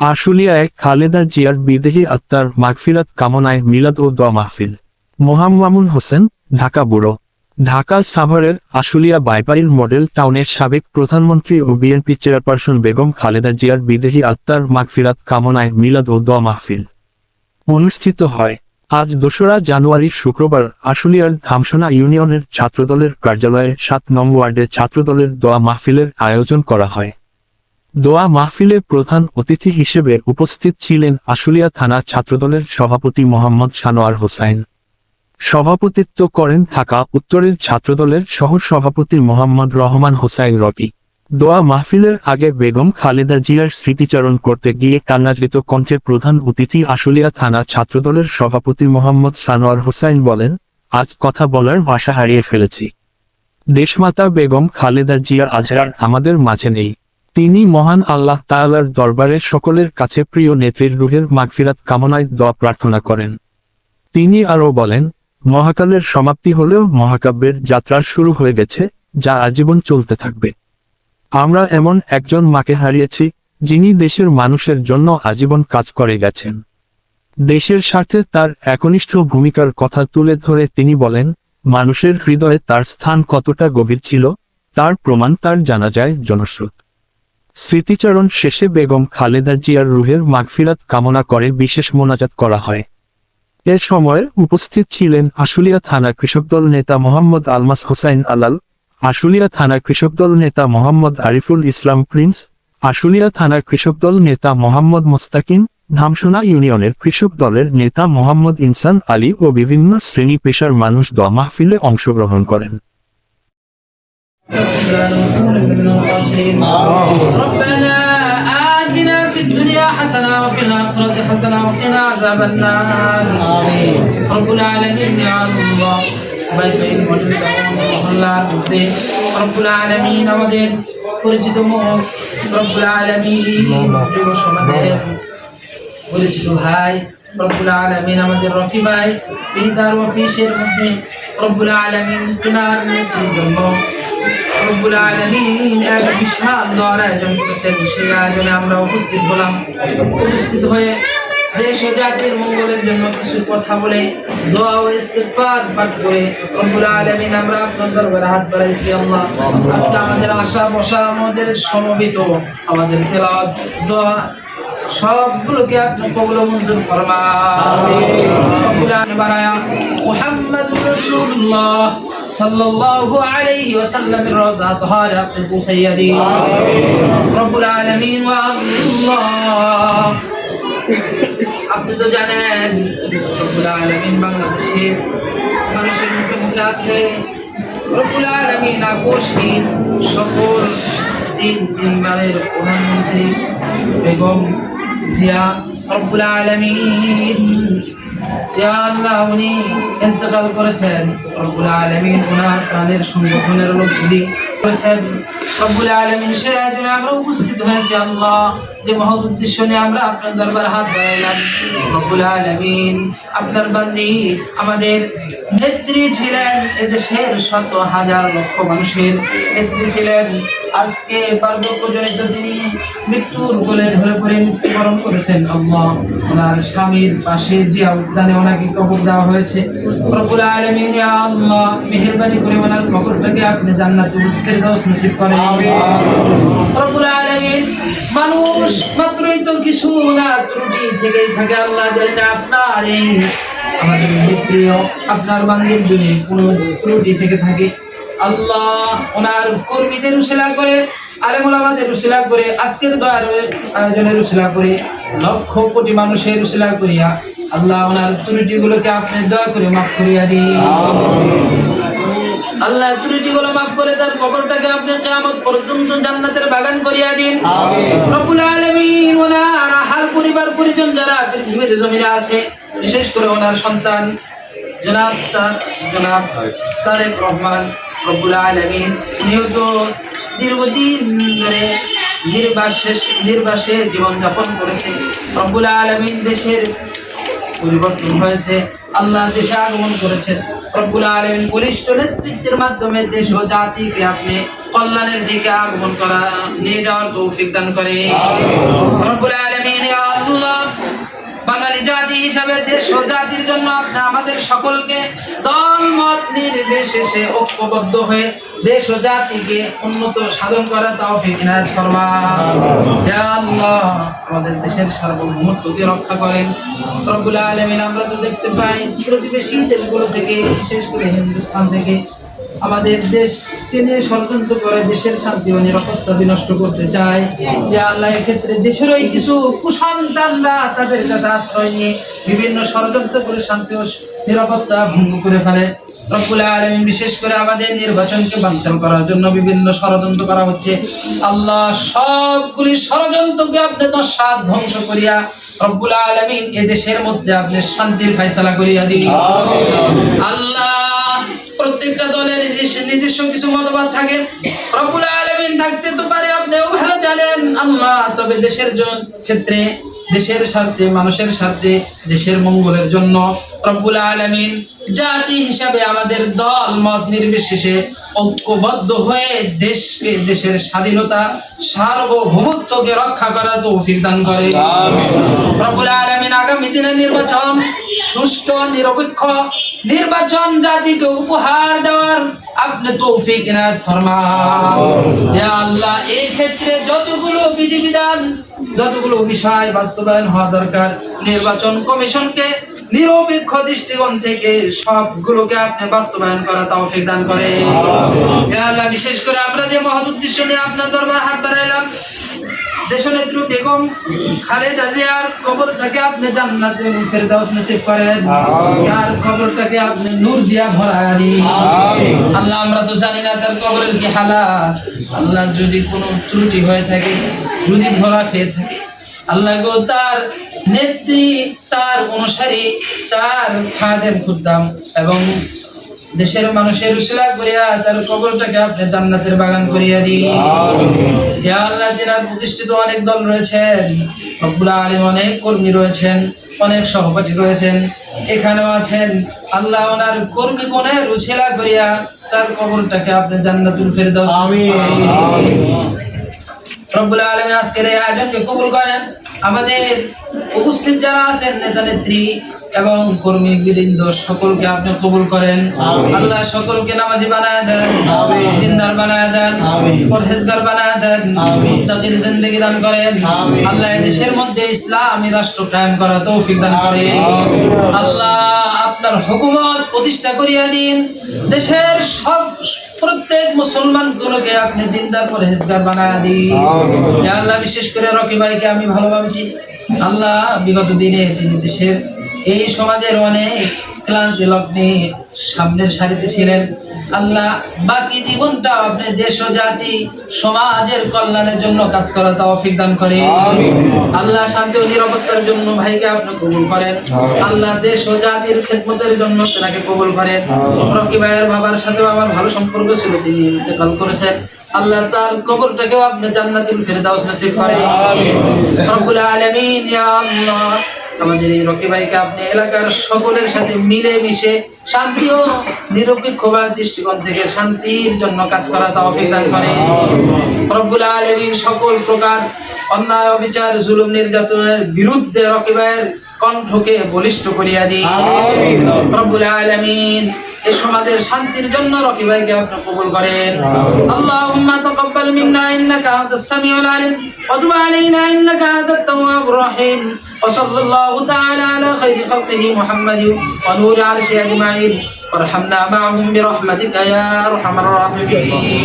আশুলিয়ায় খালেদা জিয়ার বিদেহী আত্মার মাগফিরাত কামনায় মিলাদ ও দোয়া মাহফিল। মোহাম্মামুন হোসেন, ঢাকা ব্যুরো। ঢাকা সাভারের আশুলিয়া বাইপাইল মডেল টাউনের সাবেক প্রধানমন্ত্রী ও বিএনপি চেয়ারপারসন বেগম খালেদা জিয়ার বিদেহী আত্মার মাগফিরাত কামনায় মিলাদ ও দোয়া মাহফিল। অনুষ্ঠিত হয়। আজ দোসরা জানুয়ারি শুক্রবার আশুলিয়ার ধামসোনা ইউনিয়নের ছাত্রদলের কার্যালয়ে সাত নং ওয়ার্ডে ছাত্রদলের দোয়া মাহফিলের আয়োজন করা হয়। দোয়া মাহফিলে প্রধান অতিথি হিসেবে উপস্থিত ছিলেন আশুলিয়া থানা ছাত্রদলের সভাপতি মোহাম্মদ সানোয়ার হোসাইন। সভাপতিত্ব করেন ঢাকা উত্তরের ছাত্রদলের সহ সভাপতি মোহাম্মদ রহমান হোসাইন রকি দোয়া মাহফিলের আগে বেগম খালেদা জিয়ার স্মৃতিচারণ করতে গিয়ে কান্নাজৃত কণ্ঠে প্রধান অতিথি আশুলিয়া থানা ছাত্রদলের সভাপতি মোহাম্মদ সানোয়ার হোসাইন বলেন, আজ কথা বলার ভাষা হারিয়ে ফেলেছি। দেশমাতা বেগম খালেদা জিয়া আজরার আমাদের মাঝে নেই। তিনি মহান আল্লাহ তাআলার দরবারে সকলের কাছে প্রিয় নেত্রীর রুহের মাগফিরাত কামনায় দোয়া প্রার্থনা করেন। তিনি আরও বলেন, মহাকালের সমাপ্তি হলেও মহাকাব্যের যাত্রা শুরু হয়ে গেছে, যা আজীবন চলতে থাকবে। আমরা এমন একজন মাকে হারিয়েছি, যিনি দেশের মানুষের জন্য আজীবন কাজ করে গেছেন। দেশের স্বার্থে তার একনিষ্ঠ ভূমিকার কথা তুলে ধরে তিনি বলেন, মানুষের হৃদয়ে তার স্থান কতটা গভীর ছিল, তার প্রমাণ তার জানা যায় জনশ্রুত স্মৃতিচারণ শেষে বেগম খালেদা জিয়ার রুহের মাগফিরাত কামনা করে বিশেষ মোনাজাত করা হয়। এ সময় উপস্থিত ছিলেন আশুলিয়া থানা কৃষকদল নেতা মোহাম্মদ আলমাস হোসাইন আলাল, আশুলিয়া থানা কৃষকদল নেতা মোহাম্মদ আরিফুল ইসলাম প্রিন্স, আশুলিয়া থানা কৃষকদল নেতা মোহাম্মদ মোস্তাকিম, ধামসোনা ইউনিয়নের কৃষক দলের নেতা মোহাম্মদ ইনসান আলী ও বিভিন্ন শ্রেণি পেশার মানুষ দোয়া মাহফিলে অংশগ্রহণ করেন। ربنا آتنا في الدنيا حسنة وفي الآخرة حسنة وقنا عذاب النار آمين رب العالمين يا الله বাইবেল মডেল মহল্লার মধ্যে রব্বুল আলামিন আমাদের পরিচিত মুখ রব্বুল আলামিন যুব সমাজের পরিচিত ভাই রব্বুল আলামিন আমাদের রফি ভাই তিনি তার অফিসের মধ্যে রব্বুল আলামিন তিনার মৃত্যুর জন্য রব্বুল আলামিন এক বিশাল দোয়ার আয়োজন করেছেন। সেই আয়োজনে আমরা উপস্থিত হলাম। উপস্থিত হয়ে দেশ ও জাতির মঙ্গলের জন্য কিছু কথা বলে, দোয়া ও ইস্তেফার পাঠ করে রব্বুল আলামিন আমরা আপনার দরবারে হাত বাড়াইছি। আল্লাহ, আজকে আমাদের আশা বসা আমাদের সমবেত। আমাদের তেলাওয়াত, দোয়া সবগুলোকে আপনি কবুল মঞ্জুর ফরমান বারায়া মুহাম্মাদুর রাসূলুল্লাহ সাল্লাল্লাহু আলাইহি ওয়াসাল্লামের রওজা তাহারে আপনি পৌঁছাইয়া দিন। রব্বুল আলামিন ওয়া আল্লাহ। আপনি তো জানেন রব্বুল আলামিন বাংলাদেশের মানুষের মুখে মুখে আছে। রব্বুল আলামিন আপোষহীন সফল তিন তিনবারের প্রধানমন্ত্রী বেগম জিয়া রব্বুল আলামিন ইয়া আল্লাহ উনি ইন্তেকাল করেছেন। রব্বুল আলামিন ওনার প্রাণের সংগঠনের লোকগুলি করেছেন। রব্বুল আলামিন সে আয়োজনে আমরা উপস্থিত হয়েছি আল্লাহ। যে মহৎ উদ্দেশ্য নিয়ে আমরা আপনার দরবার হাত বাড়াইলাম। রব্বুল আলামিন আপনার বান্দি আমাদের নেত্রী ছিলেন এদেশের শত হাজার লক্ষ মানুষের নেত্রী ছিলেন। আজকে বার্ধক্যজনিত তিনি মৃত্যুর কোলে ঢলে পড়ে মৃত্যুবরণ করেছেন। আল্লাহ ওনার স্বামীর পাশে যে উদ্যানে ওনাকে কবর দেওয়া হয়েছে। রব্বুল আলামিন আল্লাহ মেহেরবানি করে ওনার কবরটাকে আপনি জান্নাতুল ফেরদাউস নসিব করেন। রব্বুল আলামিন মানুষ মাত্রই তো কিছু না ত্রুটি থেকেই থাকে আল্লাহ জানি না আপনার এই আমাদের প্রিয় আপনার বান্দির জন্য কোনো ত্রুটি থেকে থাকে। আল্লাহ ওনার কর্মীদের উশিলা করে আলেমুল আমাদের উশিলা করে আজকের দয়ার আয়োজনের উশিলা করে লক্ষ কোটি মানুষের উশিলা করিয়া আল্লাহ ওনার ত্রুটিগুলোকে আপনি দয়া করে মাফ করিয়া দিন। আল্লাহ ত্রুটিগুলো মাফ করে তার কবরটাকে আপনি কিয়ামত পর্যন্ত জান্নাতের বাগান করিয়া দিন। রব্বুল আলামিন ওনার হাল পরিবার পরিজন যারা পৃথিবীর জমিনে আছে বিশেষ করে ওনার সন্তান জনাব তার জনাব তারেক রহমান রব্বুল আলামিন উনিও তো দীর্ঘদিন ধরে নির্বাসে নির্বাসে জীবনযাপন করেছে। রব্বুল আলামিন দেশের পরিবর্তন হয়েছে আল্লাহ দেশে আগমন করেছেন। রব্বুল আলমিন বলিষ্ঠ নেতৃত্বের মাধ্যমে দেশ ও জাতিকে আপনি কল্যাণের দিকে আগমন করা নিয়ে যাওয়ার তৌফিক দান করে রব্বুল আলামিন ইয়া দেশ ও জাতির জন্য আপনি আমাদের সকলকে দল মত নির্বিশেষে ঐক্যবদ্ধ হয়ে দেশ ও জাতিকে উন্নত সাধন করা তৌফিক ইনায়াত ফরমান হে আল্লাহ, আমাদের দেশের সার্বভৌমত্বকে রক্ষা করেন। রব্বুল আলামিন, আমরা তো দেখতে পাই প্রতিবেশী দেশগুলো থেকে, বিশেষ করে হিন্দুস্তান থেকে আমাদের দেশকে নিয়ে ষড়যন্ত্র করে দেশের শান্তি ও নিরাপত্তা বিনষ্ট করতে চায় যে আল্লাহ ক্ষেত্রে দেশেরই কিছু কুসন্তানরা তাদের কাছে আশ্রয় নিয়ে বিভিন্ন ষড়যন্ত্র করে শান্তি ও নিরাপত্তা ভঙ্গ করে ফেলে। রব্বুল আলামিন বিশেষ করে আমাদের নির্বাচনকে বাঞ্ছাল করার জন্য বিভিন্ন ষড়যন্ত্র করা হচ্ছে। আল্লাহ সবগুলি ষড়যন্ত্রকে আপনি নস্বাত ধ্বংস করিয়া রব্বুল আলামিন এ দেশের মধ্যে আপনি শান্তির ফয়সালা করিয়া দিন। আল্লাহ প্রত্যেকটা দলের নিজস্ব কিছু মতবাদ থাকে। রব্বুল আলমিন থাকতে তো পারে আপনিও ভালো জানেন। আল্লাহ তবে দেশের ক্ষেত্রে, দেশের স্বার্থে, মানুষের স্বার্থে, দেশের মঙ্গলের জন্য রব্বুল আলমিন জাতি হিসাবে আমাদের দল মত নির্বিশেষে ঐক্যবদ্ধ হয়ে দেশকে দেশের স্বাধীনতা সার্বভৌমত্বকে রক্ষা করার তৌফিক দান করে। রব্বুল আলামিন আগামী দিনে নির্বাচন সুষ্ঠু নিরপেক্ষ নির্বাচন জাতিকে উপহার দেওয়ার আপনি তৌফিক ইনায়াত ফরমান। ইয়া আল্লাহ এই ক্ষেত্রে যতগুলো বিধিবিধান যতগুলো বিষয় বাস্তবায়ন হওয়া দরকার নির্বাচন কমিশনকে নিরপেক্ষ দৃষ্টিকোণ থেকে সবগুলোকে আপনি বাস্তবায়ন করা তৌফিক দান করে। আল্লাহ বিশেষ করে আমরা যে মহৎ উদ্দেশ্য নিয়ে আপনার দরবার হাত বাড়াইলাম দেশনেত্রী বেগম খালেদা জিয়ার কবরটাকে আপনি জান্নাতে ফেরদাউস নসিব করেন। তার কবরটাকে আপনি নূর দিয়া ভরায়া দিন। আল্লাহ আমরা তো জানি না তার কবরের কি হালাত। আল্লাহ যদি কোনো ত্রুটি হয়ে থাকে যদি ধরা খেয়ে থাকে আল্লাহ গো তার নেত্রী তার অনুসারী তার খাদেম খুদ্দাম এবং দেশের মানুষের উশিলা করিয়া তার কবরটাকে আপনি জান্নাতের বাগান করিয়া দিন। ইয়া আল্লাহ জেলার প্রতিষ্ঠিত অনেক দল রয়েছেন রব্বুল আলিম অনেক কর্মী রয়েছেন অনেক সহপাঠী রয়েছেন এখানেও আছেন। আল্লাহ ওনার কর্মী কোণের উছিলা করিয়া তার কবরটাকে আপনি জান্নাতুল ফেরদাউস করেন। রব্বুল আজকের এই আয়োজনকে কবুল করেন। আমাদের উপস্থিত যারা আছেন নেতা নেত্রী এবং কর্মী বৃন্দ সকলকে আপনি কবুল করেন। আল্লাহ সকলকে নামাজি বানায় দেন দিনদার বানায় দেন পরহেজগার বানায় দেন মুত্তাকির জিন্দেগি দান করেন। আল্লাহ দেশের মধ্যে ইসলামী রাষ্ট্র কায়েম করা তৌফিক দান করেন। আল্লাহ আপনার হুকুমত প্রতিষ্ঠা করিয়া দিন। দেশের সব প্রত্যেক মুসলমান গুলোকে আপনি দিনদার করে হেজগার বানায় দিন। আল্লাহ বিশেষ করে রকি ভাইকে আমি ভালোভাবে চিনি। আল্লাহ বিগত দিনে তিনি দেশের এই সমাজের অনেক ক্লান্তি লগ্নে সামনের সারিতে ছিলেন। আল্লাহ বাকি জীবনটা আপনি দেশ ও জাতি সমাজের কল্যাণের জন্য কাজ করা তৌফিক দান করে। আল্লাহ শান্তি ও নিরাপত্তার জন্য ভাইকে আপনি কবুল করেন। আল্লাহ দেশ ও জাতির খেদমতের জন্য তেনাকে কবুল করেন। রকি ভাইয়ের বাবার সাথেও আমার ভালো সম্পর্ক ছিল তিনি ইন্তেকাল করেছেন। আল্লাহ তার কবরটাকেও আপনি জান্নাতুল ফেরদাউস নসিব করেন। রব্বুল আলামিন ইয়া আল্লাহ। আমাদের এই রকি ভাইকে আপনি এলাকার সকলের সাথে মিলে মিশে শান্তি ও নিরপেক্ষভাবে দৃষ্টিকোণ থেকে শান্তির জন্য কাজ করা তৌফিক দান করে রব্বুল আলামিন সকল প্রকার অন্যায় অবিচার জুলুম নির্যাতনের বিরুদ্ধে রকি ভাইয়ের কণ্ঠকে বলিষ্ঠ করিয়া দিই রব্বুল আলামিন এই সমাজের শান্তির জন্য রকি ভাইকে আপনি কবুল করেন। আল্লাহুম্মা তাকাব্বাল মিন্না ইন্নাকা আনতাস সামিউল আলিম ওয়া তুব আলাইনা ইন্নাকা আনতাত তাওয়াবুর রহিম। وصلى الله تعالى على خير خلقه محمد ونور عرشه أجمعين. وارحمنا معهم برحمتك يا أرحم الراحمين.